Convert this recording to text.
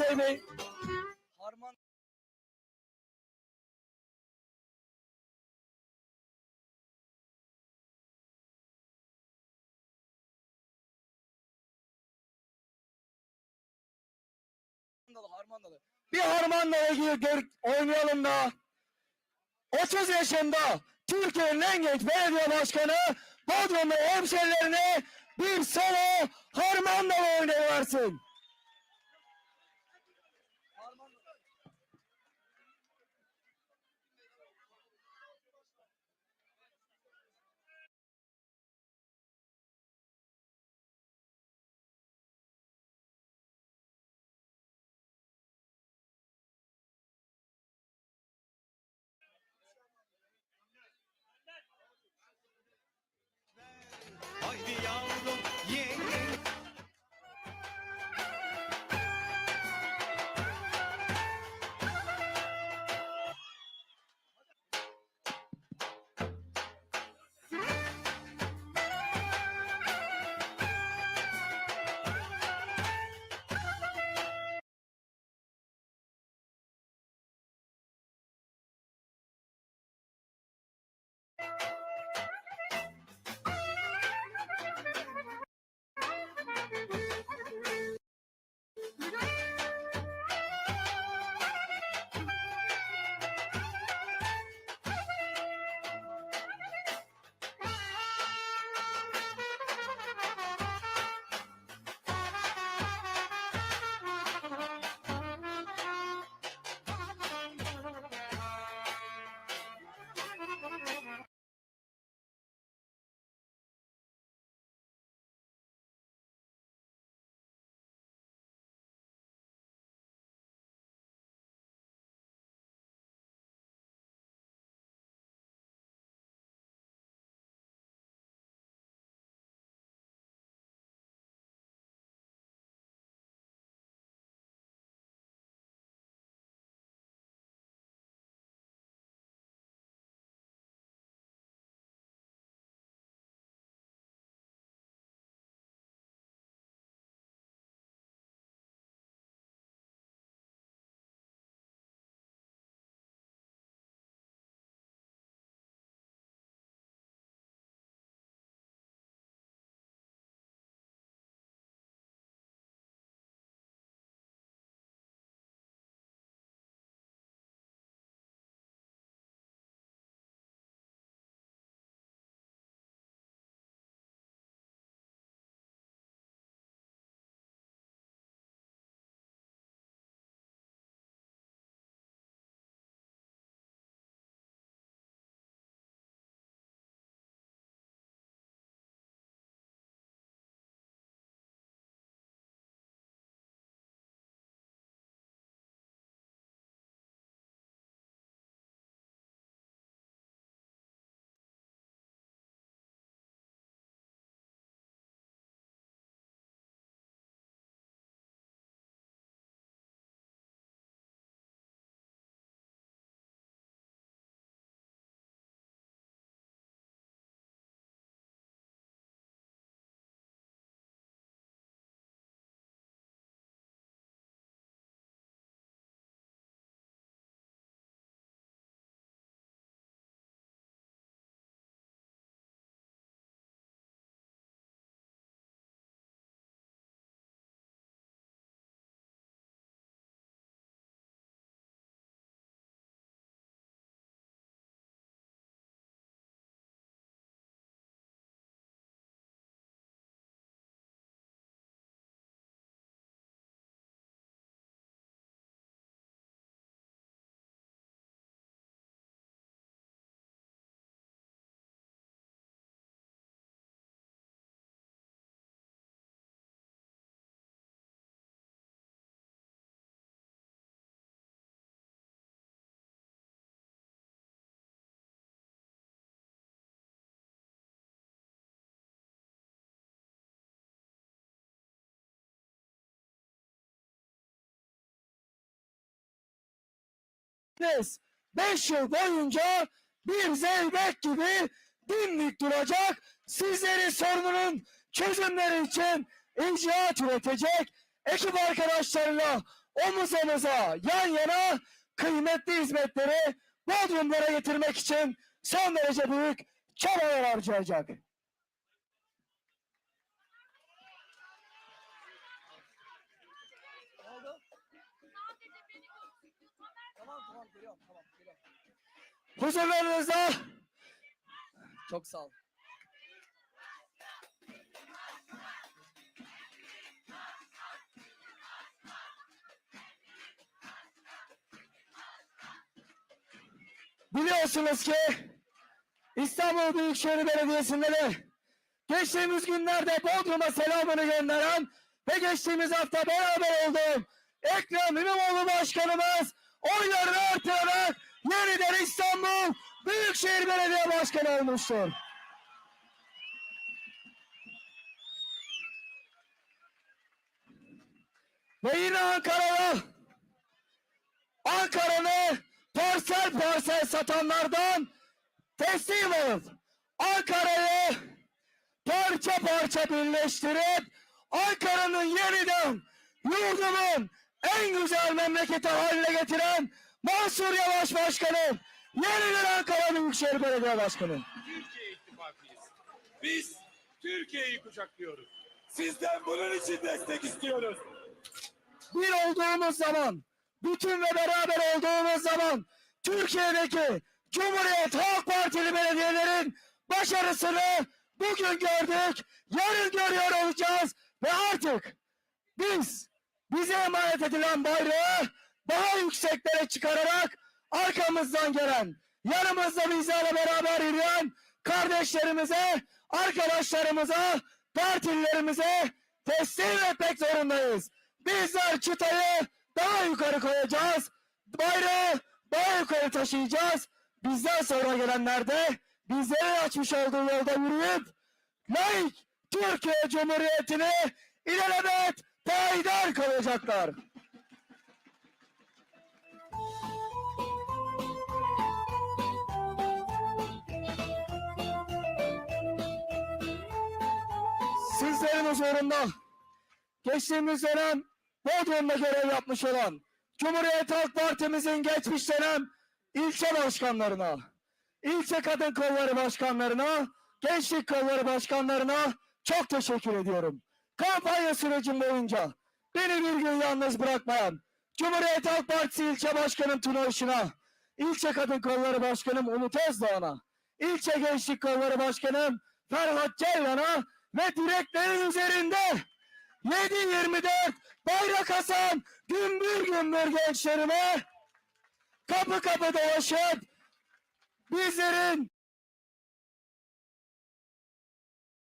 Bey. Harman Harmandalı. Bir Harmandalı gibi oynayalım da 30 yaşında Türkiye'nin en genç belediye başkanı Bodrum'da hemşerilerine bir solo Harmandalı oynayıversin. Biz 5 yıl boyunca bir zeybek gibi dimdik duracak, sizlerin sorunun çözümleri için icraat üretecek, ekip arkadaşlarıyla omuz omuza yan yana kıymetli hizmetleri Bodrumlara getirmek için son derece büyük çabalar harcayacak. Huzurlarınızda çok sağ ol. Biliyorsunuz ki İstanbul Büyükşehir Belediyesi'nde de geçtiğimiz günlerde Bodrum'a selamını gönderen ve geçtiğimiz hafta beraber olduğum Ekrem İmamoğlu Başkanımız oylarını artırarak yeniden İstanbul. Büyükşehir Belediye Başkanı olmuştur. Ve yine Ankara'da Ankara'nı parsel parsel satanlardan teslim olup Ankara'yı parça parça birleştirip Ankara'nın yeniden yurdumun en güzel memleketi haline getiren Mansur Yavaş Başkanım, yeniden Ankara Büyükşehir Belediye Başkanı. Türkiye ittifakıyız. Biz Türkiye'yi kucaklıyoruz. Sizden bunun için destek istiyoruz. bir olduğumuz zaman, bütün ve beraber olduğumuz zaman Türkiye'deki Cumhuriyet Halk Partili belediyelerin başarısını bugün gördük, yarın görüyor olacağız ve artık biz bize emanet edilen bayrağı daha yükseklere çıkararak arkamızdan gelen, yanımızda bizlerle beraber yürüyen kardeşlerimize, arkadaşlarımıza, partililerimize teslim etmek zorundayız. Bizler çıtayı daha yukarı koyacağız. Bayrağı daha yukarı taşıyacağız. Bizden sonra gelenler de bizlerin açmış olduğu yolda yürüyüp laik Türkiye Cumhuriyeti'ni ilelebet payidar kalacaklar. Sizlerin huzurunda geçtiğimiz dönem Bodrum'da görev yapmış olan Cumhuriyet Halk Partimizin geçmiş dönem ilçe başkanlarına, ilçe kadın kolları başkanlarına, gençlik kolları başkanlarına çok teşekkür ediyorum. Kampanya sürecim boyunca beni bir gün yalnız bırakmayan Cumhuriyet Halk Partisi ilçe başkanım Tuna Işın'a, ilçe kadın kolları başkanım Umut Özdağ'a, ilçe gençlik kolları başkanım Ferhat Ceylan'a ve direklerin üzerinde 7-24 bayrak asan gümbür gümbür gençlerime kapı kapı dolaşıp bizlerin